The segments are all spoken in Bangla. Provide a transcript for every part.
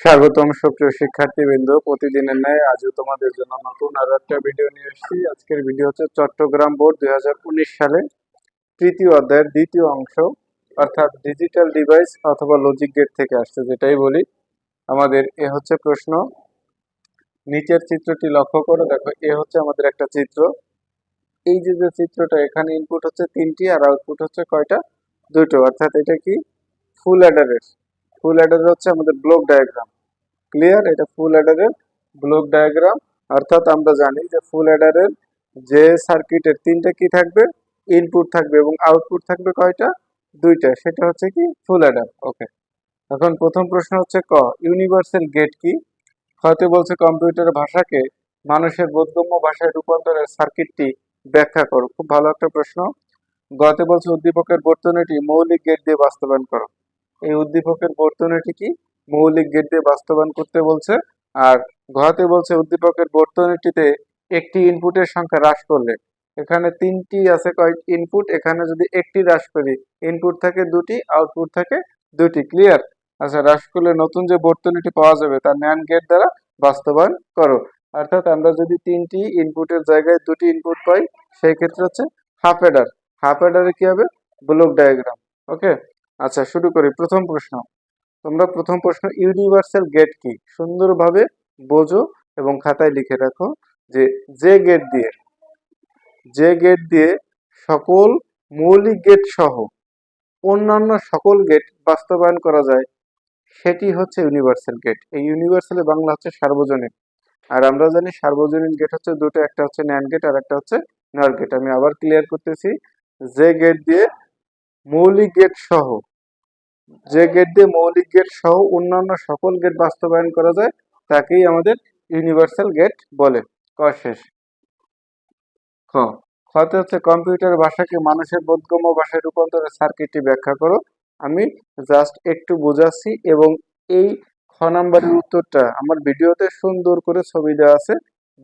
স্বাগতম সুপ্রিয় শিক্ষার্থীবৃন্দ। প্রতিদিনের ন্যায় আজও তোমাদের জন্য নতুন আরও একটা ভিডিও নিয়ে এসেছি। আজকের ভিডিও হচ্ছে চট্টগ্রাম বোর্ড দুই হাজার উনিশ সালে তৃতীয় অধ্যায়ের দ্বিতীয় অংশ, অর্থাৎ ডিজিটাল ডিভাইস অথবা লজিক গেট থেকে আসছে যেটাই বলি। আমাদের এ হচ্ছে প্রশ্ন। নিচের চিত্রটি লক্ষ্য করো। দেখো, এ হচ্ছে আমাদের একটা চিত্র। এই যে যে চিত্রটা, এখানে ইনপুট হচ্ছে তিনটি আর আউটপুট হচ্ছে কয়টা? দুটো। অর্থাৎ এটা কি? ফুল অ্যাডারের ফুল অ্যাডার হচ্ছে আমাদের ব্লক ডায়াগ্রাম ক্লিয়ার এটা ফুল অ্যাডারের ব্লক ডায়াগ্রাম অর্থাৎ আমরা জানি যে ফুল অ্যাডারের যে সার্কিটের তিনটা কি থাকবে? ইনপুট থাকবে এবং আউটপুট থাকবে কয়টা? দুইটা। সেটা হচ্ছে কি? ফুল অ্যাডার ওকে এখন প্রথম প্রশ্ন হচ্ছে ক? ইউনিভার্সাল গেট কি? হয়তো বলছে কম্পিউটার ভাষাকে মানুষের বোধগম্য ভাষায় রূপান্তরের সার্কিটটি ব্যাখ্যা করো। খুব ভালো একটা প্রশ্ন। গতে বলছে উদ্দীপকের বর্তনীটি মৌলিক গেট দিয়ে বাস্তবায়ন করো। এই উদ্দীপকের বর্তনীটি কি? মৌলিক গেট দিয়ে বাস্তবায়ন করতে বলছে। আর ঘতে বলছে উদ্দীপকের বর্তনীটিতে একটি ইনপুটের সংখ্যা হ্রাস করলে। এখানে তিনটি আছে কয় ইনপুট। এখানে যদি একটি হ্রাস করি, ইনপুট থাকে দুটি, আউটপুট থাকে দুটি। ক্লিয়ার? আচ্ছা হ্রাস করলে নতুন যে বর্তনীটি পাওয়া যাবে, তার ন্যান গেট দ্বারা বাস্তবায়ন করো। অর্থাৎ আমরা যদি তিনটি ইনপুটের জায়গায় দুটি ইনপুট পাই, সেই ক্ষেত্রে হচ্ছে হাফ এডার হাফ এডারে কি হবে? Block diagram. ওকে? আচ্ছা শুরু করি। প্রথম প্রশ্ন। তোমরা প্রথম প্রশ্ন, ইউনিভার্সাল গেট কি? সুন্দরভাবে বোঝো এবং খাতায় লিখে রাখো যে যে গেট দিয়ে, যে গেট দিয়ে সকল মৌলিক গেট সহ অন্যান্য সকল গেট বাস্তবায়ন করা যায়, সেটি হচ্ছে ইউনিভার্সাল গেট। এই ইউনিভার্সালে বাংলা হচ্ছে সার্বজনীন। আর আমরা জানি সার্বজনীন গেট হচ্ছে দুটো, একটা হচ্ছে ন্যান গেট আর একটা হচ্ছে নর গেট। আমি আবার ক্লিয়ার করতেছি, যে গেট দিয়ে মৌলিক গেট সহ যে গেট দিয়ে মৌলিক গেট সহ অন্যান্য সকল গেট বাস্তবায়ন করা যায়, তাকেই আমাদের ইউনিভার্সাল গেট বলে। ক শেষ। হচ্ছে কম্পিউটার ভাষাকে মানুষের বোধগম্য ভাষায় রূপান্তরের সার্কিটটি ব্যাখ্যা করো। আমি জাস্ট একটু বোঝাচ্ছি এবং এই খ নাম্বারের উত্তরটা আমার ভিডিওতে সুন্দর করে ছবি দেওয়া আছে,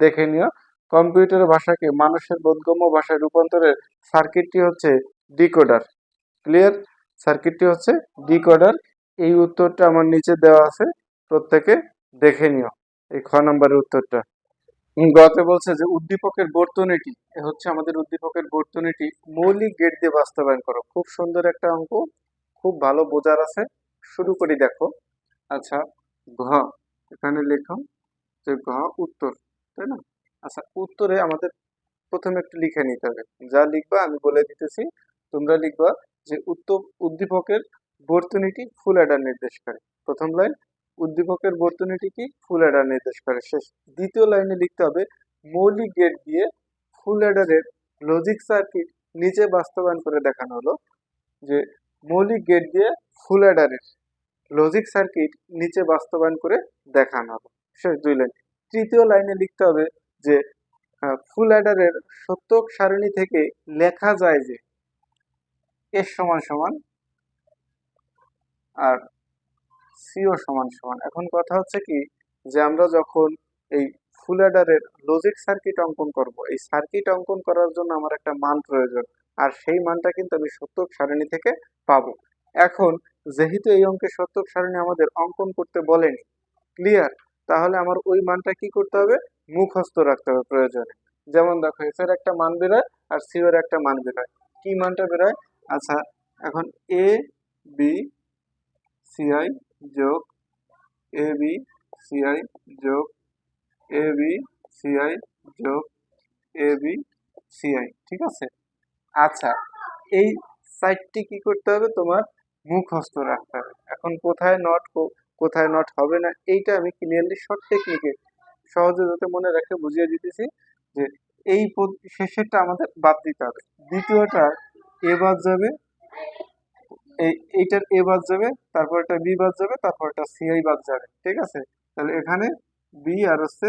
দেখে নিও। কম্পিউটার ভাষাকে মানুষের বোধগম্য ভাষায় রূপান্তরের সার্কিটটি হচ্ছে ডিকোডার ক্লিয়ার সার্কিটটি হচ্ছে ডিকোডার এই উত্তরটা আমার নিচে দেওয়া আছে, প্রত্যেকে দেখে নিও এই খ নম্বরের উত্তরটা। গতে বলছে যে উদ্দীপকের বর্তনীটি হচ্ছে আমাদের উদ্দীপকের বর্তনীটি মৌলিক গেট দিয়ে বাস্তবায়ন করো। খুব সুন্দর একটা অঙ্ক, খুব ভালো বোঝার আছে। শুরু করি দেখো। আচ্ছা ঘ, এখানে লেখো যে ঘ উত্তর, তাই না? আচ্ছা উত্তরে আমাদের প্রথমে একটু লিখে নিতে হবে। যা লিখবা আমি বলে দিতেছি, তোমরা লিখবা যে উত্তর উদ্দীপকের বর্তনীটি ফুল অ্যাডার নির্দেশ করে। প্রথম লাইন উদ্দীপকের বর্তনীটি কি? ফুল অ্যাডার নির্দেশ করে। শেষ, দ্বিতীয় লাইনে লিখতে হবে, মৌলিক গেট দিয়ে ফুল অ্যাডারের লজিক সার্কিট নিচে বাস্তবায়ন করে দেখানো হলো, যে মৌলিক গেট দিয়ে ফুল অ্যাডারের লজিক সার্কিট নিচে বাস্তবায়ন করে দেখানো হলো। শেষ দুই লাইন তৃতীয় লাইনে লিখতে হবে যে ফুল অ্যাডারের সত্যক সারণী থেকে লেখা যায় যে এস সমান সমান আর সিও সমান সমান। এখন কথা হচ্ছে কি যে আমরা যখন এই ফুল অ্যাডারের লজিক সার্কিট অঙ্কন করব, এই সার্কিট অঙ্কন করার জন্য আমার একটা মান প্রয়োজন, আর সেই মানটা কিন্তু আমি সত্যক সারণী থেকে পাবো। এখন যেহেতু এই অঙ্কে সত্যক সারণী আমাদের অঙ্কন করতে বলেনি ক্লিয়ার তাহলে আমার ওই মানটা কি করতে হবে? মুখস্থ রাখতে হবে প্রয়োজনে। যেমন দেখো এস এর একটা মান বেরোয় আর সি এর একটা মান বেরোয়। কি মানটা বেরোয়? আচ্ছা এখন এ বি সিআই যোগ এ বি সিআই যোগ এ বি সিআই যোগ এ বি সিআই ঠিক আছে? আচ্ছা এই সাইটটি কি করতে হবে? তোমার মুখস্থ রাখতে হবে। এখন কোথায় নট কোথায় নট হবে না, এইটা আমি ক্লিয়ারলি শর্ট টেকনিকে সহজে যাতে মনে রেখে বুঝিয়ে দিতেছি যে এই শেষেরটা আমাদের বাদ দিতে হবে। দ্বিতীয়টা এ বাদ যাবে, এই, এইটার এ বাদ যাবে তারপর একটা বি বাদ যাবে তারপর একটা সিআই বাদ যাবে, ঠিক আছে? তাহলে এখানে বি আর হচ্ছে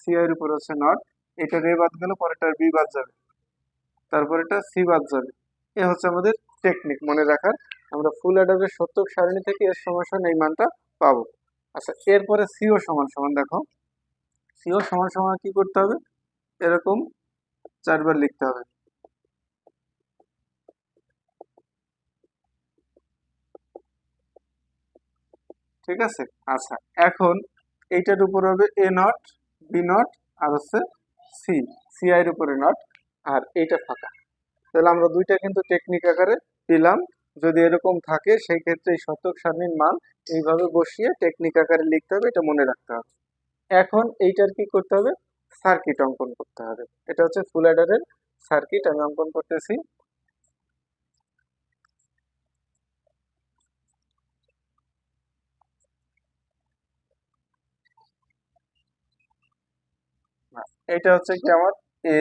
সিআই এর উপর হচ্ছে নট, এটার এ বাদ গেল, পরেরটার বি বাদ যাবে তারপর এটা সি বাদ যাবে। এ হচ্ছে আমাদের টেকনিক মনে রাখার, আমরা ফুল অ্যাডারের সত্যক সারণী থেকে এর সমান এই মানটা পাবো। আচ্ছা এরপরে সিও সমান সমান দেখো। সিও সমান সমান কি করতে হবে? এরকম চারবার লিখতে হবে। ঠিক আছে? আচ্ছা এখন এইটার উপর হবে এ নট বি নট আর হচ্ছে সি সি আই এর উপরে নট আর এইটা ফাঁকা। তাহলে আমরা দুইটা কিন্তু টেকনিক আকারে দিলাম। যদি এরকম থাকে, সেই ক্ষেত্রে এই শতক সারণীর মান এইভাবে বসিয়ে টেকনিক আকারে লিখতে হবে, এটা মনে রাখতে হবে। এখন এইটার কি করতে হবে? সার্কিট অঙ্কন করতে হবে। এটা হচ্ছে ফুল অ্যাডারের সার্কিট আমি অঙ্কন করতেছি। এটা হচ্ছে কি আমার এ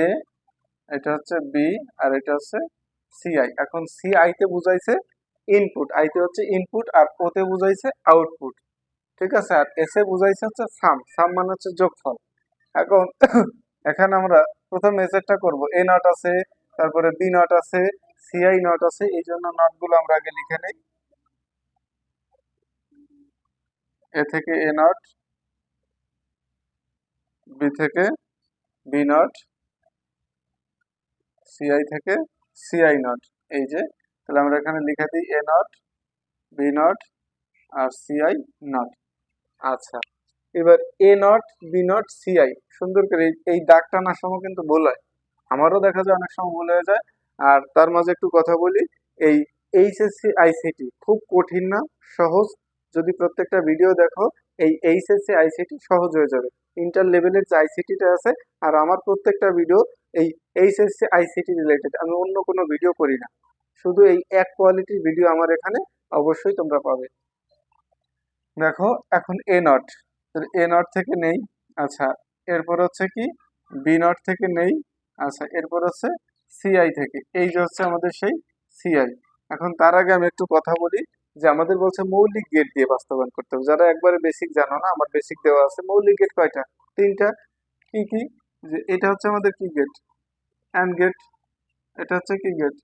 এটা হচ্ছে বি আর এটা হচ্ছে সিআই এখন সিআই তে বুঝাইছে ইনপুট আইতে হচ্ছে ইনপুট আর ওতে বুঝাইছে আউটপুট ঠিক আছে? আর এসে বুঝাইছে হচ্ছে সাম সাম মানে হচ্ছে যোগফল। এখন এখানে আমরা প্রথম মেসেজটা করব। এ নট আছে, তারপরে বি নট আছে সিআই নট আছে, এই জন্য নটগুলো আমরা আগে লিখে নেই। এ থেকে এ নট বি থেকে বি নট সিআই থেকে সিআই নট। এই যে, তাহলে আমরা এখানে লিখে দিই এ নট, বি নট, আর সিআই নট। আচ্ছা এবার A not, B not C সুন্দর করে এই- এই দাগ টানার সময় কিন্তু ভুল হয়। আমারও দেখা যায় অনেক সময় ভুল হয়ে যায়। আর তার মাঝে একটু কথা বলি, এই এইচএসসি আইসিটি খুব কঠিন না, সহজ। যদি প্রত্যেকটা ভিডিও দেখো এই এইচএসসি আইসিটি সহজ হয়ে যাবে। ইন্টার লেভেলের যে আইসিটিটা আছে, আর আমার প্রত্যেকটা ভিডিও এই এইচএসসি আইসিটি রিলেটেড আমি অন্য কোনো ভিডিও করি না। শুধু এই এক কোয়ালিটির ভিডিও আমার এখানে অবশ্যই তোমরা পাবে। দেখো, এখন এ নট এ নট থেকে নেই আচ্ছা এরপর হচ্ছে কি? বি নট থেকে নেই আচ্ছা এরপর হচ্ছে সিআই থেকে। এই যে হচ্ছে আমাদের সেই সিআই এখন তার আগে আমি একটু কথা বলি। যে আমাদের বলছে মৌলিক গেট দিয়ে বাস্তবায়ন করতে হবে। যারা একবারে বেসিক জানো না, আমার বেসিক দেওয়া আছে। মৌলিক গেট কয়টা? তিনটা। কি কি? যে এটা হচ্ছে আমাদের কি গেট অ্যান্ড গেট এটা হচ্ছে কি গেট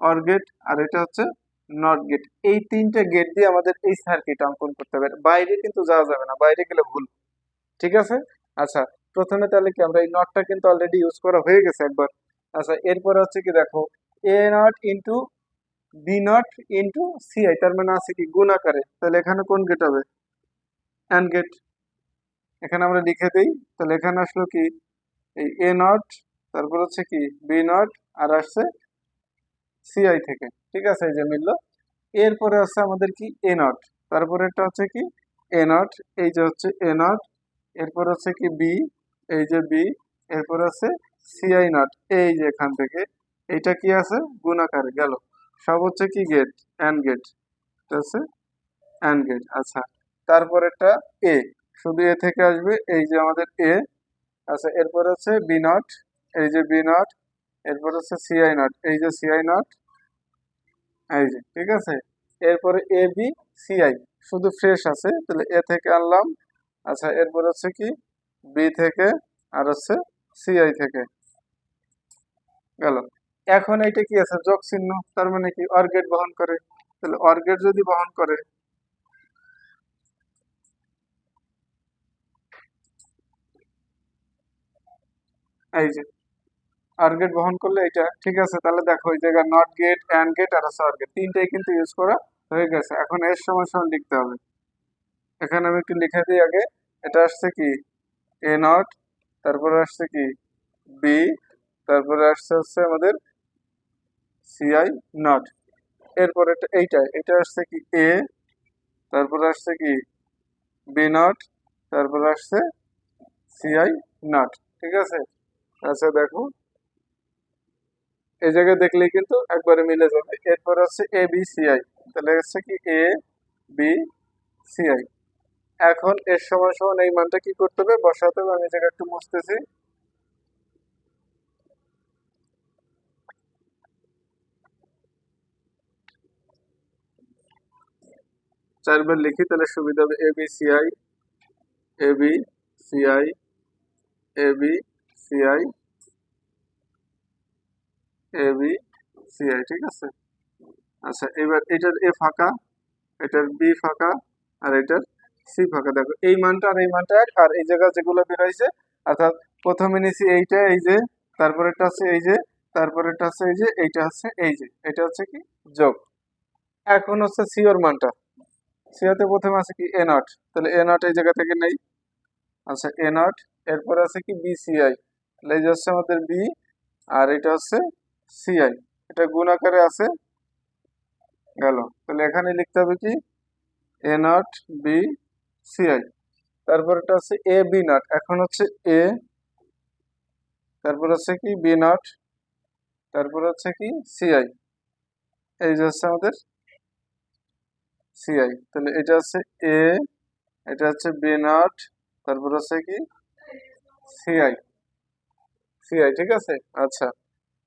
অর গেট আর এটা হচ্ছে নট গেট এই তিনটে গেট দিয়ে আমাদের এই সার্কিট অঙ্কন করতে হবে। বাইরে কিন্তু যাওয়া যাবে না, বাইরে গেলে ভুল। ঠিক আছে? আচ্ছা প্রথমে তাহলে কি আমরা এই নটটা কিন্তু অলরেডি ইউজ করা হয়ে গেছে একবার। আচ্ছা এরপরে হচ্ছে কি দেখো A not into B not into C তার মানে আছে কি, গুণ আকারে। তাহলে এখানে কোন গেট হবে? অ্যান্ড গেট এখানে আমরা লিখে দিই, তাহলে এখানে আসলো কি? এই এ নট তারপর হচ্ছে কি বি নট আর আসছে সিআই থেকে। ঠিক আছে, এই যে মিললো। এরপরে আছে আমাদের কি? এ নট তারপরে একটা হচ্ছে কি? এ নট এই যে হচ্ছে এ নট এরপর হচ্ছে কি বি এই যে বি এরপর আছে সিআই নট এই যে এখান থেকে। এইটা কি আছে? গুণাকারে গেল। সব হচ্ছে কি গেট অ্যান্ড গেট এটা হচ্ছে অ্যান্ড গেট আচ্ছা। তারপরেরটা এ শুধু এ থেকে আসবে, এই যে আমাদের এ আচ্ছা এরপর হচ্ছে বি নট এই যে বি নট এরপর হচ্ছে সিআই নট এই যে সিআই নট এই যে, ঠিক আছে? এরপরে এ বি সিআই শুধু ফ্রেশ আছে, তাহলে এ থেকে আনলাম আচ্ছা এরপর হচ্ছে কি? বি থেকে, আর হচ্ছে সিআই থেকে, গেল। এখন এটা কি আছে? যোগ চিহ্ন তার মানে কি? অর্গেট বহন করে। তাহলে অর্গেট যদি বহন করে, এই যে, অর্গেট বহন করলে এটা ঠিক আছে, তাহলে দেখো এই জায়গায় নট গেট অ্যান্ড গেট আর হচ্ছে অর্গেট। তিনটাই কিন্তু ইউজ করা হয়ে গেছে। এখন এর সময় লিখতে হবে। এখানে আমি একটু লিখে দিই আগে। এটা আসছে কি? এ নট তারপরে আসছে কি? বি তারপরে আসছে হচ্ছে আমাদের সিআই নট এরপরে এইটা, এটা আসছে কি এ তারপরে আসছে কি বি নট তারপরে আসছে সিআই নট ঠিক আছে? আচ্ছা দেখো। এই জায়গায় দেখলেই কিন্তু একবারে মিলে যাবে। এরপর হচ্ছে এ বি সিআই তাহলে হচ্ছে কি এ বি সিআই এখন এর সমান সমান এই মানটা কি করতে হবে? বসাতে হবে। আমি এই জায়গায় একটু মুছতেছি। চারবার লিখি তাহলে সুবিধা হবে A B C A B C A B C A B C ঠিক আছে? আচ্ছা এবার এটার এ ফাঁকা, এটার বি ফাঁকা, আর এটার সি ফাঁকা। দেখো, এই মানটা আর এই মানটা এক, আর এই জায়গা যেগুলো বেরোইছে, অর্থাৎ প্রথমে নিছি এইটা, এই যে, তারপরেরটা হচ্ছে এই যে, তারপরেরটা হচ্ছে এই যে, এইটা হচ্ছে এই যে, এটা হচ্ছে কি? যোগ। এখন হচ্ছে সিওর মানটা। সিওতে প্রথমে আছে কি এ নট তাহলে এ নট এই জায়গা থেকে নেই। আচ্ছা এ নট এরপর আছে কি বি বিসিআই তাহলে এই হচ্ছে আমাদের বি আর এটা হচ্ছে সিআই এটা গুণ আকারে আছে গেল। তাহলে এখানে লিখতে হবে কি? এ নট বি সিআই তারপর এটা হচ্ছে এ বি নট এখন হচ্ছে এ তারপর হচ্ছে কি বি নট তারপর হচ্ছে কি সিআই এই যে হচ্ছে আমাদের সিআই তাহলে এটা হচ্ছে এ এটা হচ্ছে বি নট তারপর হচ্ছে কি? সিআই সিআই ঠিক আছে? আচ্ছা।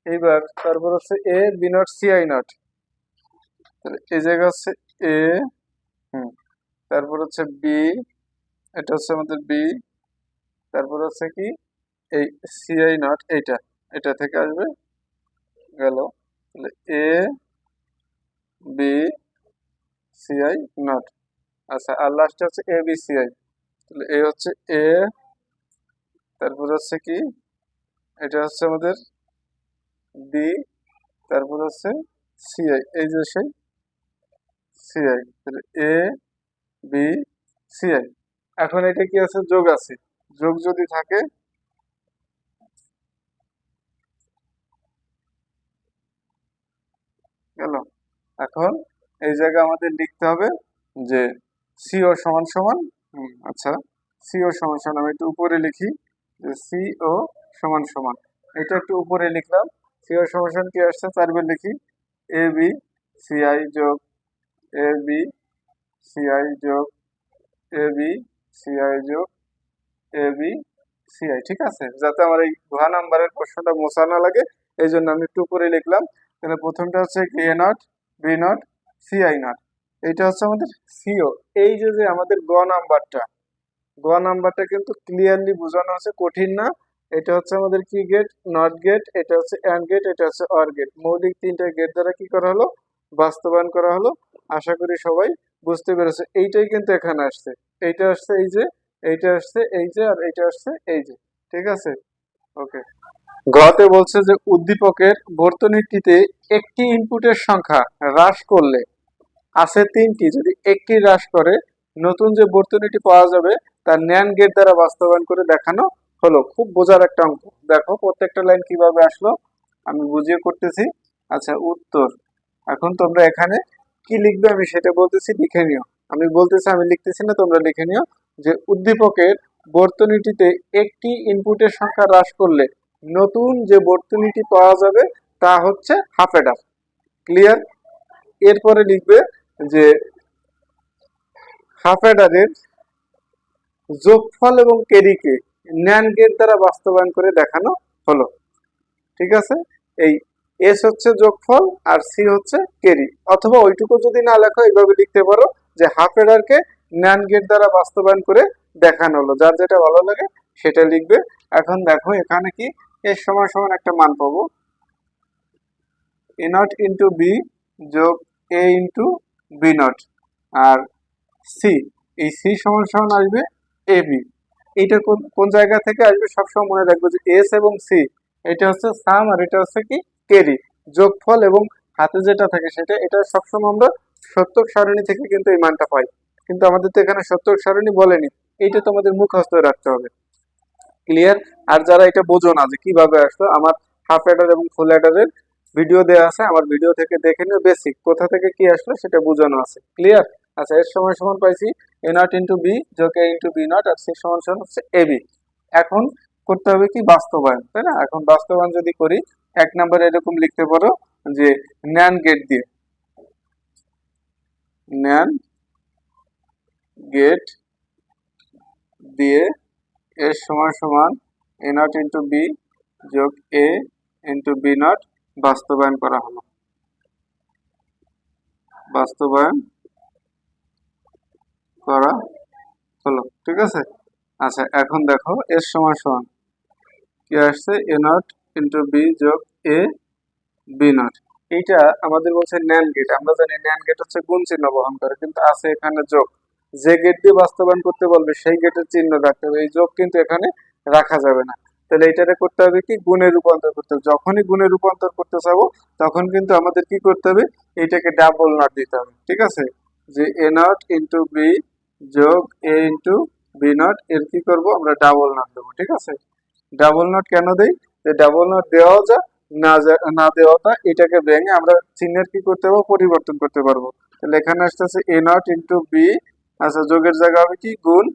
এইবার তারপর হচ্ছে A B not C not তাহলে এই জায়গা হচ্ছে এ হুম। তারপর হচ্ছে বি এটা হচ্ছে আমাদের বি তারপর হচ্ছে কি? এই সিআই নট এইটা। এটা থেকে আসবে, গেল। তাহলে এ বি সিআই নট আচ্ছা আর লাস্টে হচ্ছে এ বি সিআই তাহলে এ হচ্ছে এ তারপর হচ্ছে কি? এটা হচ্ছে আমাদের বি তারপর হচ্ছে সিআই এই যে সেই সিআই তাহলে এ বি সিআই এখন এটা কি আছে? যোগ আছে। যোগ যদি থাকে, গেল। এখন এই জায়গায় আমাদের লিখতে হবে যে সিও সমান সমান আচ্ছা সিও সমান সমান, আমি একটু উপরে লিখি, যে সিও সমান সমান। এটা একটু উপরে লিখলাম সিও সমান সমান কি আসছে? চারবার লিখি এ বি সিআই যোগ এ বি সিআই যোগ এ বি সিআই যোগ এ বি সিআই ঠিক আছে? যাতে আমার এই ঘ নাম্বারের প্রশ্নটা মোছা না লাগে, এই জন্য আমি একটু উপরে লিখলাম। তাহলে প্রথমটা হচ্ছে A not B not C not এইটা হচ্ছে আমাদের সিও এই যে যে আমাদের গ নাম্বারটা গ নাম্বারটা কিন্তু ক্লিয়ারলি বোঝানো আছে কঠিন না। এটা হচ্ছে আমাদের কি গেট নট গেট এটা হচ্ছে অ্যান্ড গেট এটা হচ্ছে অর গেট মৌলিক তিনটা গেট দ্বারা কি করা হলো? বাস্তবায়ন করা হলো। আশা করি সবাই বুঝতে পেরেছে। এইটাই কিন্তু এখানে আসছে। এইটা আসছে এই যে, এইটা আসছে এই যে, আর এইটা আসছে এই যে। ঠিক আছে? ওকে ঘতে বলছে যে উদ্দীপকের বর্তনীটিতে একটি ইনপুটের সংখ্যা হ্রাস করলে আছে তিনটি। যদি একটি হ্রাস করে, নতুন যে বর্তনীটি পাওয়া যাবে, তার ন্যান গেট দ্বারা বাস্তবায়ন করে দেখানো হলো। খুব বোঝার একটা অঙ্ক দেখো, প্রত্যেকটা লাইন কীভাবে আসলো? আমি বুঝিয়ে করতেছি। আচ্ছা উত্তর। এখন তোমরা এখানে কি লিখবে? আমি সেটা বলতেছি, লিখে নিও। আমি বলতেছি, আমি লিখতেছি না, তোমরা লিখে নিও যে উদ্দীপকের বর্তনীটিতে একটি ইনপুটের সংখ্যা হ্রাস করলে নতুন যে বর্তনীটি পাওয়া যাবে, তা হচ্ছে হাফ এডার ক্লিয়ার এরপরে লিখবে যে হাফ এডারের যোগফল এবং কেরিকে ন্যান গেট দ্বারা বাস্তবায়ন করে দেখানো হলো। ঠিক আছে? এই এস হচ্ছে যোগফল আর সি হচ্ছে কেরি। অথবা ওইটুকু যদি না লেখো, এইভাবে লিখতে পারো যে হাফ এডারকে ন্যান গেট দ্বারা বাস্তবায়ন করে দেখানো হলো। যার যেটা ভালো লাগে, সেটা লিখবে। এখন দেখো, এখানে কি এর সমান সমান একটা মান পাবো। এ নট ইন্টু বি যোগ এ ইন্টু বি নট আর সি এই সি সমান সমান আসবে এ বি এইটা কোন জায়গা থেকে আসবে সবসময় মনে রাখব যে এস এবং সি এটা হচ্ছে সাম আর এটা হচ্ছে কি কেরি যোগফল এবং হাতে যেটা থাকে সেটা, এটা সবসময় আমরা সত্যক সারণী থেকে কিন্তু এই মানটা পাই। কিন্তু আমাদের তো এখানে সত্যক সারণী বলেনি। এইটা তোমাদের মুখস্থ রাখতে হবে। ক্লিয়ার আর যারা এটা বোঝো না যে কীভাবে আসলো, আমার হাফ অ্যাডার এবং ফুল অ্যাডারের ভিডিও দেওয়া আছে, আমার ভিডিও থেকে দেখে নিও বেসিক কোথা থেকে কি আসলো সেটা বোঝানো আছে। ক্লিয়ার আচ্ছা এর সমান সমান পাইছি এ নট ইন্টু বি যোগ ইন্টু বি নট আর সে সমান সমান হচ্ছে এ বি এখন করতে হবে কি বাস্তবায়ন, তাই না? এখন বাস্তবায়ন যদি করি, এক নম্বরে এরকম লিখতে পারো যে ন্যান গেট দিয়ে। ন্যান গেট দিয়ে এর সমান সমান এ নট ইন্টু বি যোগ এ ইন্টু বি নট বাস্তবায়ন করা হলো। বাস্তবায়ন করা হলো, ঠিক আছে? আচ্ছা এখন দেখো, এর সমান সমান। কি আসছে? এ নট ইন্টু বি যোগ এ বি নট এইটা আমাদের বলছে ন্যান গেট আমরা জানি ন্যান গেট হচ্ছে গুণ চিহ্ন বহন করে, কিন্তু আছে এখানে যোগ। যে গেট দিয়ে বাস্তবায়ন করতে বলবে, সেই গেটের চিহ্ন রাখতে হবে। এই যোগ কিন্তু এখানে রাখা যাবে না। তাহলে এটারে করতে হবে কি? গুণে রূপান্তর করতে হবে। যখনই গুণে রূপান্তর করতে চাবো, তখন কিন্তু আমাদের কি করতে হবে? এইটাকে ডাবল নট দিতে হবে। ঠিক আছে? যে এ নট ইন্টু বি যোগ এ ইন্টু বি নট এর কি করব? আমরা ডাবল নট দেবো। ঠিক আছে? ডাবল নট কেন দেই? যে ডাবল নট দেওয়াও যা, না না দেওয়াটা, এটাকে ভেঙে আমরা চিহ্নের কি করতে পারব? পরিবর্তন করতে পারব। তাহলে এখানে আসতেছে এ নট ইন্টু বি আচ্ছা যোগের জায়গা হবে কি? গুণ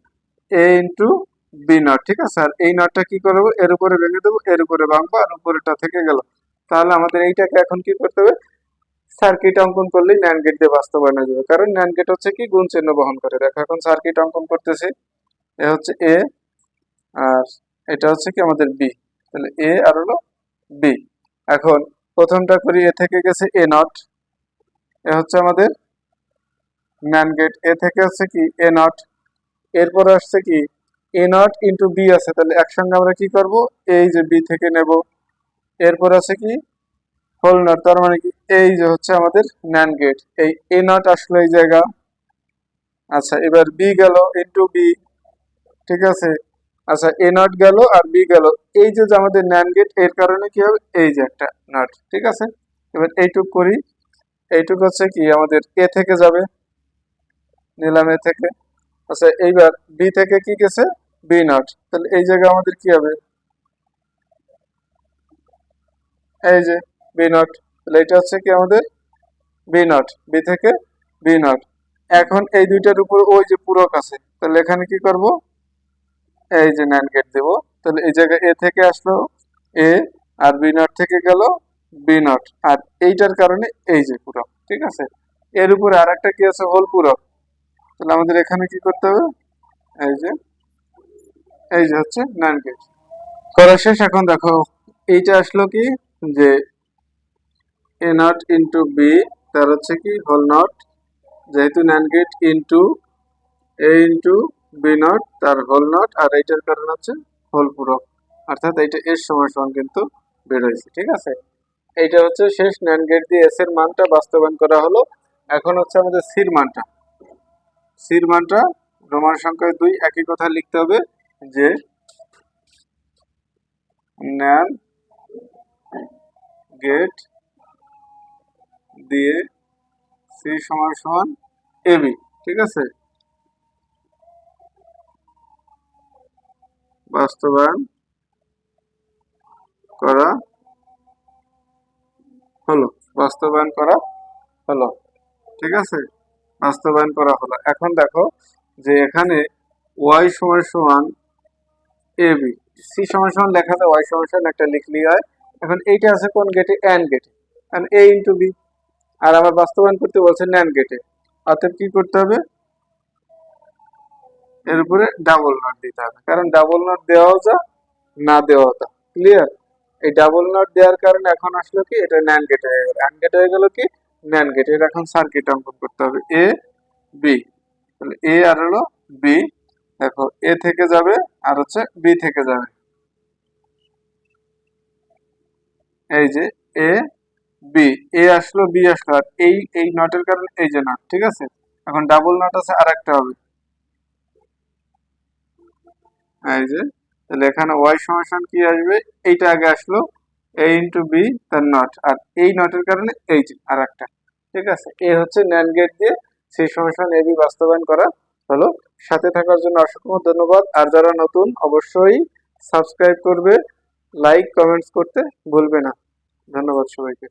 এ ইন্টু বি নট ঠিক আছে? আর এই নটটা কি করব? এর উপরে ভেঙে দেবো, এর উপরে ভাঙবো, আর উপরেটা থেকে গেল। তাহলে আমাদের এইটাকে এখন কি করতে হবে? সার্কিট অঙ্কন করলেই ন্যান গেট দিয়ে বাস্তবায়ন হয়ে যাবে। কারণ ন্যান গেট হচ্ছে কি? গুণ চিহ্ন বহন করে। দেখো, এখন সার্কিট অঙ্কন করতেছি। এ হচ্ছে এ আর এটা হচ্ছে কি? আমাদের বি তাহলে এ আর হলো বি এখন প্রথমটা করি, এ থেকে গেছে এ নট এ হচ্ছে আমাদের ন্যান গেট এ থেকে হচ্ছে কি? এ নট এরপরে আসছে কি? এ নট ইন্টু বি আছে, তাহলে একসঙ্গে আমরা কি করব? এই যে বি থেকে নেব। এরপর আছে কি? হোল নট তার মানে কি? এই যে হচ্ছে আমাদের ন্যান গেট এই এ নট আসলো এই জায়গা। আচ্ছা এবার বি গেল ইন্টু বি ঠিক আছে? আচ্ছা এ নট গেল আর বি গেল। এই যে আমাদের ন্যান গেটের কারণে কি হবে? এই যে একটা নট ঠিক আছে? এবার এইটুক করি। এইটুক হচ্ছে কি? আমাদের এ থেকে যাবে। নিলাম এ থেকে। আচ্ছা এইবার বি থেকে কি গেছে? বি নট তাহলে এই জায়গায় আমাদের কি হবে? এই যে বি নট তাহলে এটা হচ্ছে কি আমাদের? বি নট বি থেকে বি নট এখন এই দুইটার উপর ওই যে পূরক আছে, তাহলে এখানে কি করব? এই যে ন্যান গেট দেব। তাহলে এই জায়গায় এ থেকে আসলো এ আর বি নট থেকে গেল বি নট আর এইটার কারণে এই যে পূরক, ঠিক আছে? এর উপরে আর একটা কি আছে? হোল পূরক। তাহলে আমাদের এখানে কি করতে হবে? এই যে এই যে হচ্ছে ন্যান গেট করা শেষ, এখন দেখো, এইটা আসলো কি? যে এ নট ইন্টু বি তার হচ্ছে কি? হোল নট যেহেতু NAND gate into A into B not তার হোল নট আর এইটার কারণ হচ্ছে হোল পূরক অর্থাৎ এইটা এর সময় সমান কিন্তু বের হয়েছে, ঠিক আছে? এইটা হচ্ছে শেষ, নাইন গেট দিয়ে এস এর মানটা বাস্তবায়ন করা হলো। এখন হচ্ছে আমাদের সির মানটা। সির মানটা, রোমান সংখ্যায় দুই, একই কথা লিখতে হবে যে ন্যান গেট দিয়ে সি সমান সমান এবি ঠিক আছে? বাস্তবায়ন করা হলো, বাস্তবায়ন করা হলো, ঠিক আছে? বাস্তবায়ন করা হলো। এখন দেখো যে এখানে ওয়াই সমান সমান এ বি সি সমান সমান লেখা যায় ওয়াই সমান সমান একটা লিখলি হয়। এখন এইটা আছে কোন গেটে অ্যান গেটে এ। ইন্টু বি আর আবার বাস্তবায়ন করতে বলছে ন্যান গেটে অর্থাৎ কি করতে হবে? এর উপরে ডাবল নট দিতে হবে। কারণ ডাবল নট দেওয়াও যা, না দেওয়াও তা। ক্লিয়ার এই ডাবল নট দেওয়ার কারণে এখন আসলো কি? এটা ন্যান গেট হয়ে গেল। অ্যান গেট হয়ে গেল কি? ন্যান গেটের এখন সার্কিট অঙ্কন করতে হবে। এ বি তাহলে এ আর হলো বি দেখো এ থেকে যাবে আর হচ্ছে বি থেকে যাবে। এই যে এ বি এ আসলো বি আসলো, আর এই এই নটের কারণে এই যে নট ঠিক আছে? এখন ডাবল নট আছে, আর একটা হবে। এই যে, তাহলে এখানে ওয়াই সমান কি আসবে? এইটা আগে আসলো এ ইন্টু বি তার নট আর এই নটের কারণে এই যে, আর একটা। ঠিক আছে? এ হচ্ছে ন্যান গেট দিয়ে সেই সমস্যা এবি বাস্তবায়ন করা হলো। সাথে থাকার জন্য অসংখ্য ধন্যবাদ। আর যারা নতুন, অবশ্যই সাবস্ক্রাইব করবে। লাইক কমেন্টস করতে ভুলবে না। ধন্যবাদ সবাইকে।